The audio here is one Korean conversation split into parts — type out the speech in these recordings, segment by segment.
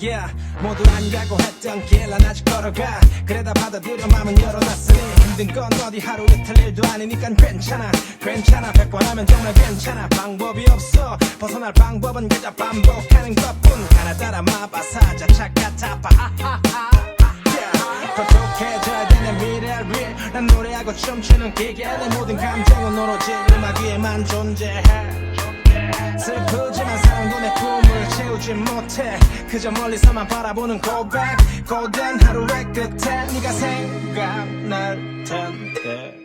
Yeah 모두 안 가고 했던 길난 아직 걸어가. 그래다 받아들여 맘은 열어놨으니 힘든 건 어디 하루 이틀 일도 아니니까 괜찮아. 괜찮아 백번 하면 정말 괜찮아. 방법이 없어. 벗어날 방법은 그저 반복하는 것뿐. 하나 따라 마바사자 착각 타파. 하하하 Yeah, 거룩해져야 되는 미래를 난 노래하고 춤추는 기계. 내 모든 감정은 오로지 음악 위에만 존재해. 슬프지만 사랑 채우지 못해. 그저 멀리서만 바라보는 고백. 고된 하루의 끝에 네가 생각날 텐데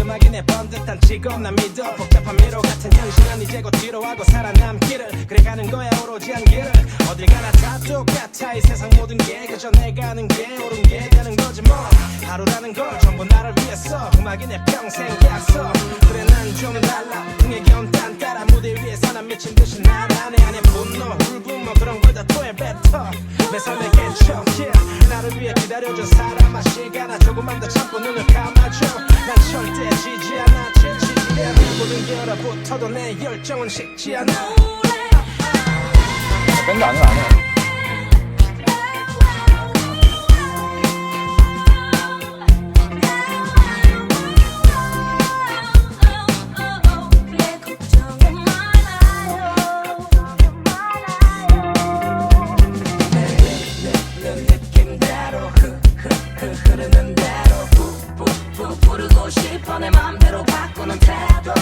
음악이 내 번듯한 직업 난 믿어. 복잡한 미로 같은 현실은 이제 곧 뒤로하고 살아남기를. 그래 가는 거야 오로지 한 길을. 어딜 가나 다 똑같아. 이 세상 모든 게 그저 내가 하는 게 옳은 게 되는 거지 뭐. 하루라는 걸 전부 나를 위해서. 음악이 내 평생 약속. 그래 난 좀 달라. 등에 겨운 딴 따라 무대 위에서 난 미친 듯이 날아 내 안에 분노 울분 뭐 그런 걸다 토해 뱉어. 내 삶의 기다려준 사람아. 시간아 조금만 더 참고 눈을 감아줘. 난 절대 지지 않아. 지치지 않아 모든 게 얼어붙어도 내 열정은 식지 않아. 밴드 안해 안해 부르고 싶어 내 맘대로 바꾸는 태도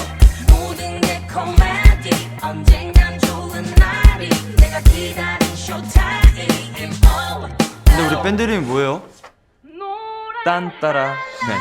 모든 게 코미디 언젠간 좋은 날이 내가 기다린 쇼타임. 근데 우리 밴드 이름이 뭐예요? 딴따라 밴